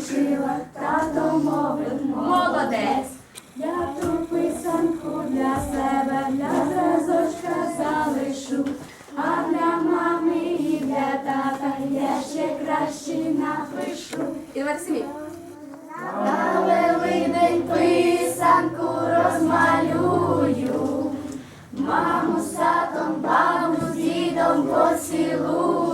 жила, тато мовив молодець. Я ту писанку для себе, для зразочка залишу, а для мами і для тата я ще краще напишу. І Олексій. На великдень писанку розмалюю, маму з татом, бабу з дідом поцілую.